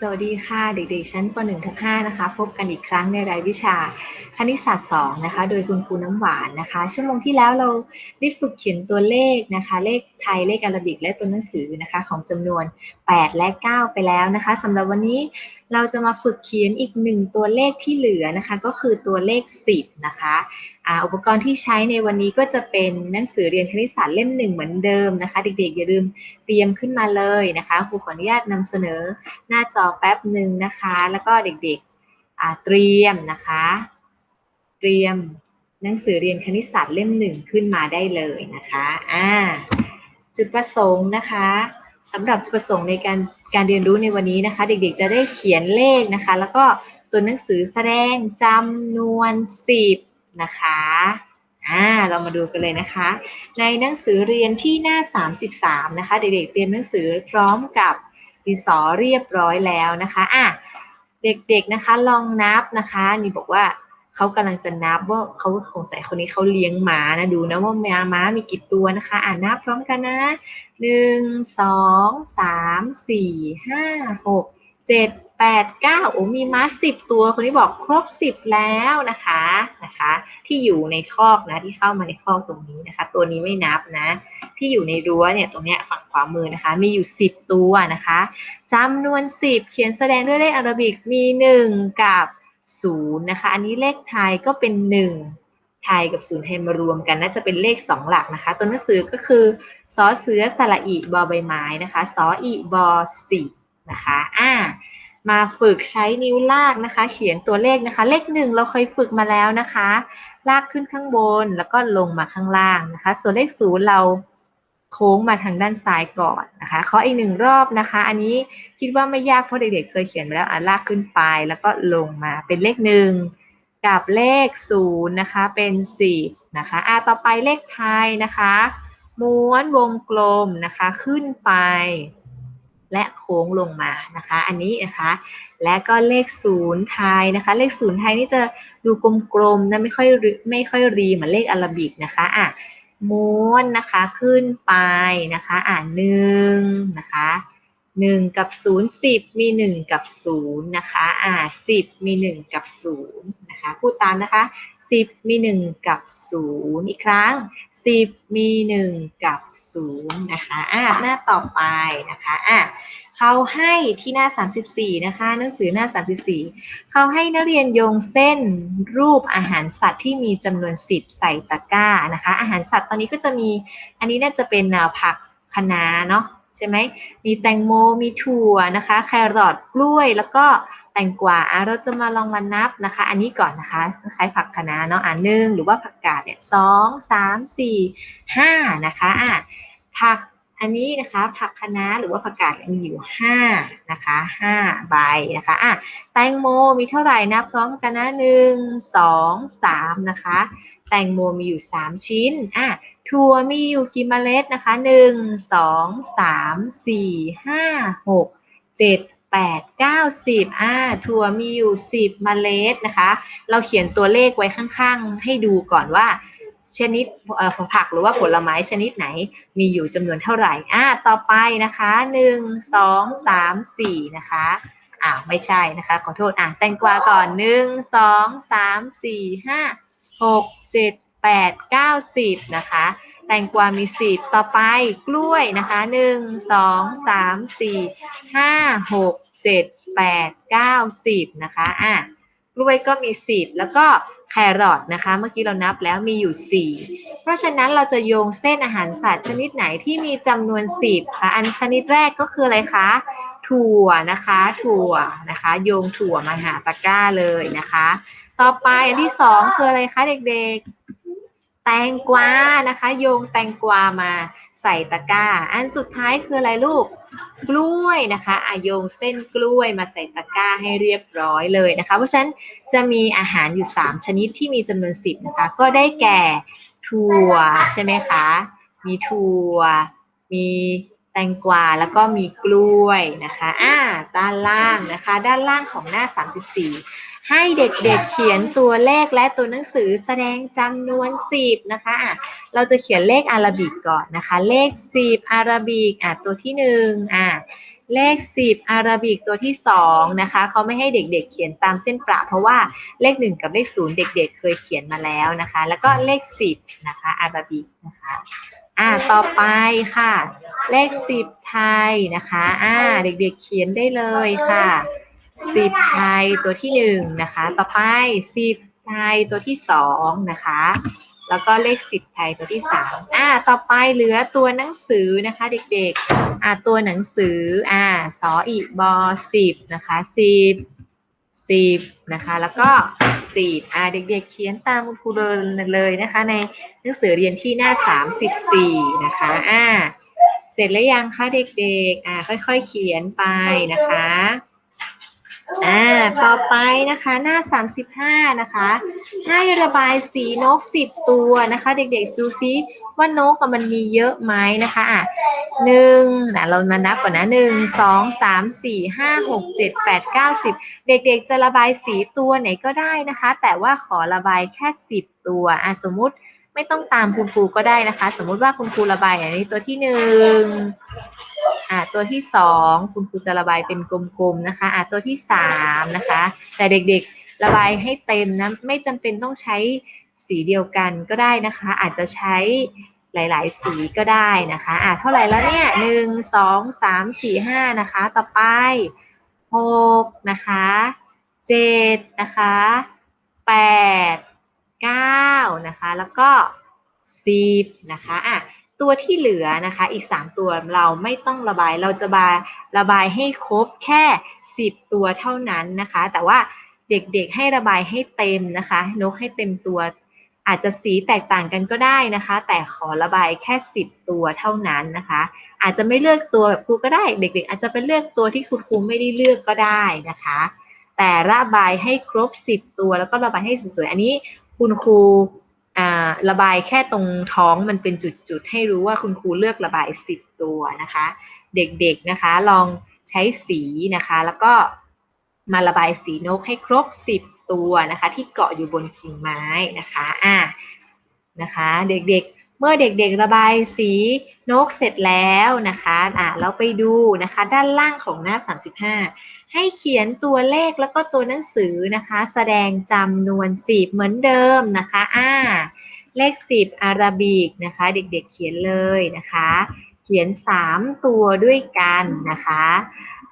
สวัสดีค่ะเด็กๆชั้นป .1 ทับ5นะคะ พบกันอีกครั้งในรายวิชาคณิตศาสตร์2นะคะ โดยคุณครูน้ำหวานนะคะ ชั่วโมงที่แล้วเราได้ฝึกเขียนตัวเลขนะคะ เลขไทยเลขอาราบิกและตัวหนังสือนะคะ ของจำนวน 8 และ 9 ไปแล้วนะคะสำหรับวันนี้ เราจะมาฝึกเขียนอีกหนึ่งตัวเลขที่เหลือนะคะ ก็คือตัวเลข 10 นะคะอุปกรณ์ที่ใช้ในวันนี้ก็จะเป็นหนังสือเรียนคณิตศาสตร์เล่มหนึ่งเหมือนเดิมนะคะ เด็กๆ อย่าลืมเตรียมขึ้นมาเลยนะคะครูขออนุญาตนำเสนอหน้าจอแป๊บหนึ่งนะคะ แล้วก็เด็กๆเตรียมนะคะ เตรียมหนังสือเรียนคณิตศาสตร์เล่มหนึ่งขึ้นมาได้เลยนะคะอ่าจุดประสงค์นะคะ สำหรับจุดประสงค์ในการการเรียนรู้ในวันนี้นะคะ เด็กๆจะได้เขียนเลขนะคะ แล้วก็ตัวหนังสือแสดงจำนวน10นะคะอ่าเรามาดูกันเลยนะคะ ในหนังสือเรียนที่หน้า 33 นะคะ เด็กๆเตรียมหนังสือพร้อมกับดินสอเรียบร้อยแล้วนะคะอะเด็กๆนะคะลองนับนะคะนี่บอกว่า เขากำลังจะนับว่าเขาสงสัยคนนี้เขาเลี้ยงหมานะดูนะว่าม้าม้ามีกี่ตัวนะคะ อ่านนับพร้อมกันนะหนึ่งสองสามสี่ห้าหกเจ็ดแปดเก้าโอ้มีม้าสิบตัว คนนี้บอกครบสิบแล้วนะคะนะคะ ที่อยู่ในคอกนะที่เข้ามาในคอกตรงนี้นะคะ ตัวนี้ไม่นับนะ ที่อยู่ในรั้วเนี่ยตรงเนี้ยฝั่งขวามือนะคะ มีอยู่10ตัวนะคะจำนวน10เขียนแสดงด้วยเลขอาราบิกมี1กับ 0นะคะ อันนี้เลขไทยก็เป็น 1 ไทยกับ0ให้มารวมกันน่าจะเป็นเลข 2 หลักนะคะ ตัวหนังสือก็คือสอเสือสระอีบอใบไม้นะคะสออีบอสินะคะอ่ามาฝึกใช้นิ้วลากนะคะ เขียนตัวเลขนะคะ เลขหนึ่งเราเคยฝึกมาแล้วนะคะ ลากขึ้นข้างบนแล้วก็ลงมาข้างล่างนะคะ ส่วนเลขศูนย์เรา โค้งมาทางด้านซ้ายก่อนนะคะขออีกหนึ่งรอบนะคะ อันนี้คิดว่าไม่ยากเพราะเด็กๆเคยเขียนมาแล้วอะลากขึ้นไปแล้วก็ลงมาเป็นเลขหนึ่งกับเลขศูนย์นะคะเป็นสิบนะคะอะต่อไปเลขไทยนะคะม้วนวงกลมนะคะขึ้นไป และโค้งลงมานะคะ อันนี้นะคะและก็เลขศูนย์ไทยนะคะ เลขศูนย์ไทยนี่จะดูกลมๆนะไม่ค่อยไม่ค่อยรีเหมือนเลขอาราบิกนะคะอะ ม้วนนะคะขึ้นไปนะคะอ่านหนึ่งนะคะหนึ่งกับศูนย์สิบมีหนึ่งกับศูนย์นะคะอ่าสิบมีหนึ่งกับศูนย์นะคะพูดตามนะคะสิบมีหนึ่งกับศูนย์อีกครั้งสิบมีหนึ่งกับศูนย์นะคะอ่าหน้าต่อไปนะคะอะ เขาให้ที่หน้า 34 นะคะ หนังสือหน้า 34 เขาให้นักเรียนโยงเส้นรูปอาหารสัตว์ที่มีจำนวน 10 ใส่ตะกร้านะคะ อาหารสัตว์ตอนนี้ก็จะมี อันนี้น่าจะเป็นผักคะน้าเนาะใช่ไหม มีแตงโม มีถั่วนะคะ แครอท กล้วย แล้วก็แตงกวาเราจะมาลองมานับนะคะ อันนี้ก่อนนะคะคล้ายผักคะน้าเนาะ อะหนึ่งหรือว่าผักกาดเนี่ยสองสามสี่ห้านะคะ อะผัก อันนี้นะคะผักคะน้าหรือว่าผักกาดมีอยู่ห้านะคะห้าใบนะคะอะแตงโมมีเท่าไหร่นะพร้อมกันนะหนึ่งสองสามนะคะ แตงโมมีอยู่สามชิ้นอะถั่วมีอยู่กี่เมล็ดนะคะหนึ่งสองสามสี่ห้าหกเจ็ดแปดเก้าสิบอะถั่วมีอยู่สิบเมล็ดนะคะ เราเขียนตัวเลขไว้ข้างๆ ให้ดูก่อนว่า ชนิดของผักหรือว่าผลไม้ชนิดไหนมีอยู่จำนวนเท่าไหร่อ่าต่อไปนะคะหนึ่งสองสามสี่นะคะอ่าไม่ใช่นะคะ ขอโทษอ่าแตงกวาก่อนหนึ่งสองสามสี่ห้าหกเจ็ดแปดเก้าสิบนะคะแตงกวามีสิบต่อไปกล้วยนะคะหนึ่งสองสามสี่ห้าหกเจ็ดแปดเก้าสิบนะคะอะกล้วยก็มีสิบแล้วก็ แครอทนะคะ เมื่อกี้เรานับแล้วมีอยู่ 4 เพราะฉะนั้นเราจะโยงเส้นอาหารสัตว์ชนิดไหนที่มีจำนวน 10คะอันชนิดแรกก็คืออะไรคะ ถั่วนะคะ ถั่วนะคะ โยงถั่วมาหาตะกร้าเลยนะคะ ต่อไปอันที่สองคืออะไรคะเด็กๆ แตงกวานะคะ โยงแตงกวามาใส่ตะกร้า อันสุดท้ายคืออะไรลูก กล้วยนะคะอะโยงเส้นกล้วยมาใส่ตะกร้าให้เรียบร้อยเลยนะคะ เพราะฉะนั้นจะมีอาหารอยู่ 3 ชนิดที่มีจำนวน 10 นะคะ ก็ได้แก่ถั่วใช่ไหมคะ มีถั่ว มีแตงกวาแล้วก็มีกล้วยนะคะ อ่า ด้านล่างนะคะ ด้านล่างของหน้า 34 ให้เด็กๆเขียนตัวเลขและตัวหนังสือแสดงจำนวน 10 นะคะอะเราจะเขียนเลขอาราบิกก่อนนะคะ เลข 10 อาราบิกอะตัวที่1อะเลข 10 อาราบิกตัวที่ 2 นะคะ เขาไม่ให้เด็กๆ เขียนตามเส้นประ เพราะว่าเลข 1 กับเลข 0 เด็กๆ เคยเขียนมาแล้วนะคะ แล้วก็เลข 10 นะคะ อาราบิกนะคะ อ่า ต่อไปค่ะ เลข 10 ไทยนะคะ อ่า เด็กๆ เขียนได้เลยค่ะ 10ไทยตัวที่1นะคะ ต่อไป10ไทยตัวที่2นะคะ แล้วก็เลข10ไทยตัวที่3อ่า ต่อไปเหลือตัวหนังสือนะคะเด็กๆ อ่าตัวหนังสือ อ่าสออีบอ10นะคะ10 10นะคะ แล้วก็10อ่าเด็กๆ เขียนตามคุณครูเลยนะคะ ในหนังสือเรียนที่หน้า34นะคะ อ่า เสร็จแล้วยังคะเด็กๆ อ่า ค่อยๆ เขียนไปนะคะ อ่า ต่อไปนะคะ หน้า 35 นะคะ ให้ระบายสีนก 10 ตัวนะคะ เด็กๆ ดูซิว่านกมันมีเยอะไหมนะคะอะหนึ่งนะเรามานับก่อนนะหนึ่งสองสามสี่ห้าหกเจ็ดแปดเก้าสิบเด็กๆ จะระบายสีตัวไหนก็ได้นะคะ แต่ว่าขอระบายแค่10ตัวอะสมมุติ ไม่ต้องตามคุณครูก็ได้นะคะ สมมุติว่าคุณครูระบายอันนี้ตัวที่หนึ่งอ่าตัวที่สองคุณครูจะระบายเป็นกลมๆนะคะอ่าตัวที่สามนะคะ แต่เด็กๆระบายให้เต็มนะไม่จำเป็นต้องใช้สีเดียวกันก็ได้นะคะ อาจจะใช้หลาย ๆ สีก็ได้นะคะอ่าเท่าไหร่แล้วเนี่ยหนึ่งสองสามสี่ห้านะคะ ต่อไปหกนะคะเจ็ดนะคะแปด เก้านะคะ แล้วก็สิบนะคะอะตัวที่เหลือนะคะอีก 3 ตัวเราไม่ต้องระบายเราจะบายระบายให้ครบแค่ 10 ตัวเท่านั้นนะคะ แต่ว่าเด็กๆให้ระบายให้เต็มนะคะ นกให้เต็มตัว อาจจะสีแตกต่างกันก็ได้นะคะ แต่ขอระบายแค่ 10 ตัวเท่านั้นนะคะ อาจจะไม่เลือกตัวแบบครูก็ได้ เด็ก ๆ อาจจะเป็นเลือกตัวที่คุณครูไม่ได้เลือกก็ได้นะคะ แต่ระบายให้ครบ 10 ตัวแล้วก็ระบายให้สวยๆอันนี้ คุณครูระบายแค่ตรงท้องมันเป็นจุดๆ ให้รู้ว่าคุณครูเลือกระบาย 10 ตัวนะคะ เด็กๆนะคะลองใช้สีนะคะ แล้วก็มาระบายสีนกให้ครบ 10 ตัวนะคะ ที่เกาะอยู่บนกิ่งไม้นะคะอ่านะคะเด็กๆเมื่อเด็กๆระบายสีนกเสร็จแล้วนะคะอ่าเราไปดูนะคะ ด้านล่างของหน้า 35 ให้เขียนตัวเลขแล้วก็ตัวหนังสือนะคะ แสดงจำนวนสิบเหมือนเดิมนะคะอ่าเลขสิบอาราบิกนะคะ เด็กๆเขียนเลยนะคะ เขียนสามตัวด้วยกันนะคะ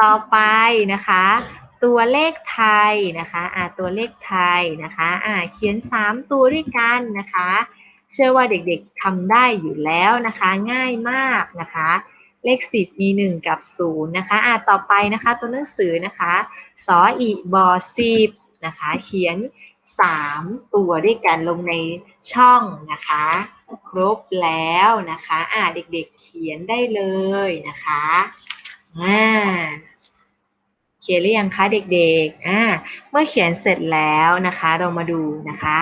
ต่อไปนะคะ ตัวเลขไทยนะคะอ่าตัวเลขไทยนะคะอ่าเขียนสามตัวด้วยกันนะคะ เชื่อว่าเด็กๆทำได้อยู่แล้วนะคะ ง่ายมากนะคะ เลขสิบมีหนึ่งกับศูนย์นะคะอ่าต่อไปนะคะตัวหนังสือนะคะสออีบอสิบนะคะเขียนสามตัวด้วยกันลงในช่องนะคะ ครบแล้วนะคะอ่าเด็กๆเขียนได้เลยนะคะอ่าเขียนหรือยังคะเด็กๆอ่าเมื่อเขียนเสร็จแล้วนะคะ เรามาดูนะคะ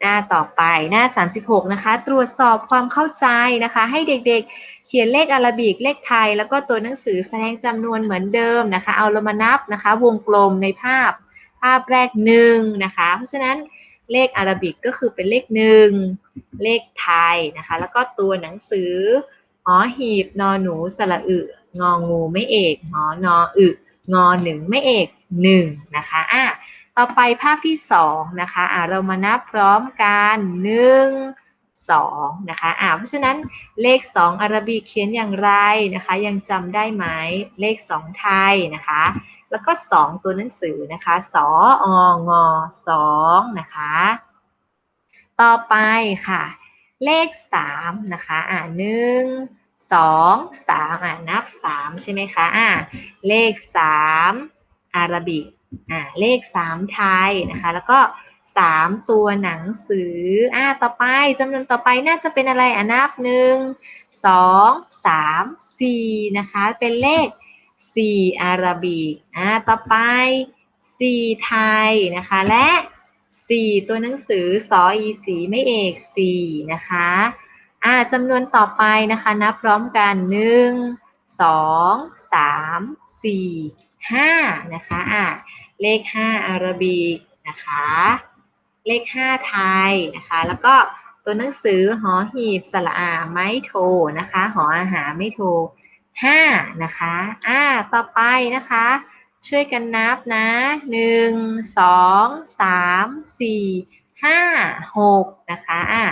หน้าต่อไปหน้า 36 นะคะ ตรวจสอบความเข้าใจนะคะ ให้เด็กๆ ขียนเลขอาราบิกเลขไทย แล้วก็ตัวหนังสือแสดงจำนวนเหมือนเดิมนะคะ เอาเรามานับนะคะ วงกลมในภาพ ภาพแรกหนึ่งนะคะ เพราะฉะนั้นเลขอาราบิกก็คือเป็นเลขหนึ่งเลขไทยนะคะ แล้วก็ตัวหนังสือหอหีบนอหนูสระอึงองูไม่เอกหอนออึงอหนึ่งไม่เอกหนึ่งนะคะอะต่อไปภาพที่สองนะคะอ่าเรามานับพร้อมกันหนึ่ง สองนะคะอ่าเพราะฉะนั้นเลขสองอาราบิกเขียนอย่างไรนะคะ ยังจำได้ไหมเลขสองไทยนะคะ แล้วก็สองตัวหนังสือนะคะสอองอสองนะคะ ต่อไปค่ะ เลขสามนะคะ อ่าหนึ่งสองสามอ่านับสามใช่ไหมคะอ่าเลขสามอาราบิกอ่าเลขสามไทยนะคะ แล้วก็ สามตัวหนังสือ อ่า ต่อไปจำนวนต่อไปน่าจะเป็นอะไรอะนับหนึ่งสองสามสี่นะคะ เป็นเลขสี่อาราบิก อ่า ต่อไปสี่ไทยนะคะ และสี่ตัวหนังสือสออีสีไม่เอกสี่นะคะ อ่าจำนวนต่อไปนะคะนับพร้อมกันหนึ่งสองสามสี่ห้านะคะ อะเลขห้าอารบิกนะคะ เลขห้าไทยนะคะ แล้วก็ตัวหนังสือหอหีบสระอาไม้โทนะคะ หออาหารไม่โทห้านะคะอ่าต่อไปนะคะ ช่วยกันนับนะหนึ่งสองสามสี่ห้าหกนะคะอะ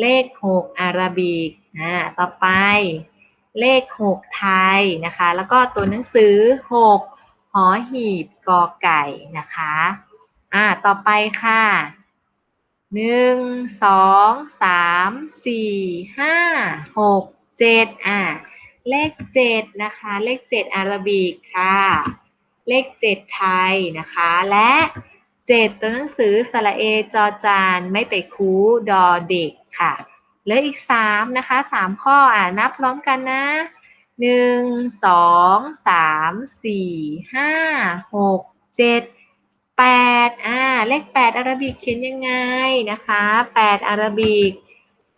เลขหกอาราบิกอ่าต่อไป เลขหกไทยนะคะ แล้วก็ตัวหนังสือหกหอหีบกอไก่นะคะอ่าต่อไปค่ะ หนึ่งสองสามสี่ห้าหกเจ็ดอ่าเลขเจ็ดนะคะ เลขเจ็ดอาราบิกค่ะ เลขเจ็ดไทยนะคะ และเจ็ดตัวหนังสือสระเอจอจานไม่เตะคูดอเด็กค่ะเหลืออีกสามนะคะสามข้ออ่านับพร้อมกันนะหนึ่งสองสามสี่ห้าหกเจ็ด แปดอ่าเลขแปดอาราบิกเขียนยังไงนะคะแปดอาราบิก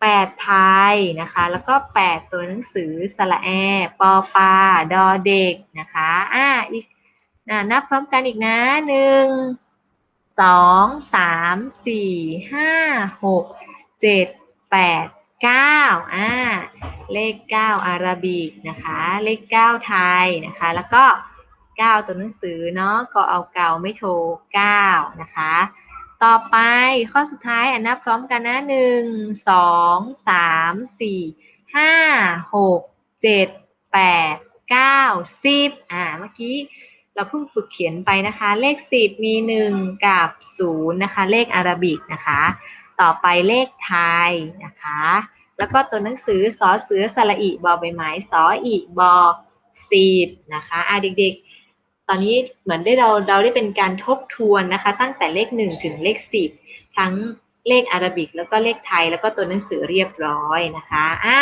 แปดไทยนะคะ แล้วก็แปดตัวหนังสือสระแอปอปาดอเด็กนะคะอ่าอีกอ่านับพร้อมกันอีกนะหนึ่งสองสามสี่ห้าหกเจ็ดแปดเก้าอ่าเลขเก้าอาราบิกนะคะ เลขเก้าไทยนะคะ แล้วก็ เก้าตัวหนังสือเนาะก็เอาเก่าไม่โทรเก้านะคะ ต่อไปข้อสุดท้ายอะนับพร้อมกันนะหนึ่งสองสามสี่ห้าหกเจ็ดแปดเก้าสิบอ่าเมื่อกี้เราเพิ่งฝึกเขียนไปนะคะ เลข 10 มี 1 กับ 0 นะคะ เลขอารบิกนะคะ ต่อไปเลขไทยนะคะ แล้วก็ตัวหนังสือสอเสือสระอีบอใบไม้สออีบอสีบนะคะอะเด็กๆ ตอนนี้เหมือนได้เราเราได้เป็นการทบทวนนะคะ ตั้งแต่เลข 1 ถึงเลข 10 ทั้งเลขอารบิก แล้วก็เลขไทย แล้วก็ตัวหนังสือเรียบร้อยนะคะอ่า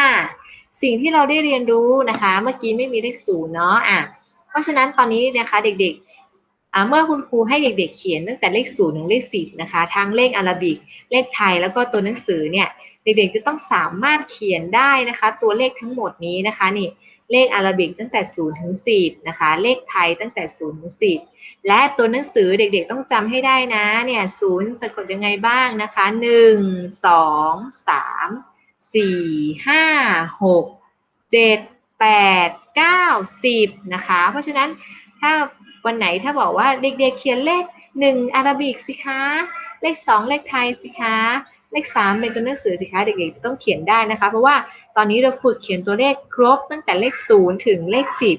สิ่งที่เราได้เรียนรู้นะคะ เมื่อกี้ไม่มีเลขศูนย์เนาะอะเพราะฉะนั้นตอนนี้นะคะเด็กๆอ่าเมื่อคุณครูให้เด็ก ๆ เขียนตั้งแต่เลขศูนย์ถึงเลขสิบนะคะทั้งเลขอารบิก เลขไทยแล้วก็ตัวหนังสือเนี่ยเด็กๆจะต้องสามารถเขียนได้นะคะ ตัวเลขทั้งหมดนี้นะคะนี่ เลขอาราบิกตั้งแต่ศูนย์ถึงสิบนะคะ เลขไทยตั้งแต่ศูนย์ถึงสิบและตัวหนังสือเด็กๆต้องจำให้ได้นะเนี่ยศูนย์สะกดยังไงบ้างนะคะหนึ่งสองสามสี่ห้าหกเจ็ดแปดเก้าสิบนะคะ เพราะฉะนั้นถ้าวันไหนถ้าบอกว่าเด็กๆเขียนเลขหนึ่งอาราบิกสิคะ เลขสองเลขไทยสิคะ เลขสามเป็นตัวหนังสือสิคะเด็กๆจะต้องเขียนได้นะคะ เพราะว่าตอนนี้เราฝึกเขียนตัวเลขครบตั้งแต่เลขศูนย์ถึงเลขสิบ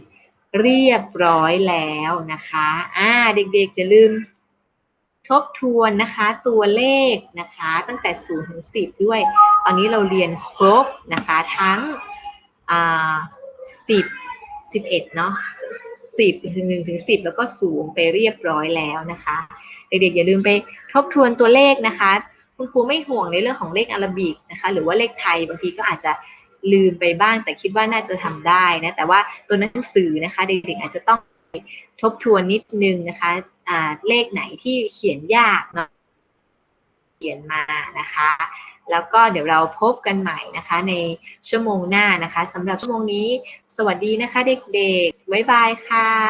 เรียบร้อยแล้วนะคะอ่าเด็กๆอย่าลืมทบทวนนะคะตัวเลขนะคะ ตั้งแต่ 0 ถึง 10 ด้วย ตอนนี้เราเรียนครบนะคะทั้งอ่า10 11 เนาะ10ถึง1ถึง10 แล้วก็ศูนย์ไปเรียบร้อยแล้วนะคะ เด็กๆอย่าลืมไปทบทวนตัวเลขนะคะ คุณครูไม่ห่วงในเรื่องของเลขอารบิกนะคะ หรือว่าเลขไทยบางทีก็อาจจะลืมไปบ้าง แต่คิดว่าน่าจะทำได้นะแต่ว่าตัวหนังสือนะคะเด็กๆอาจจะต้องทบทวนนิดนึงนะคะอ่าเลขไหนที่เขียนยากเนาะเขียนมานะคะ แล้วก็เดี๋ยวเราพบกันใหม่นะคะ ในชั่วโมงหน้านะคะสำหรับชั่วโมงนี้ สวัสดีนะคะเด็กๆบ๊ายบายค่ะ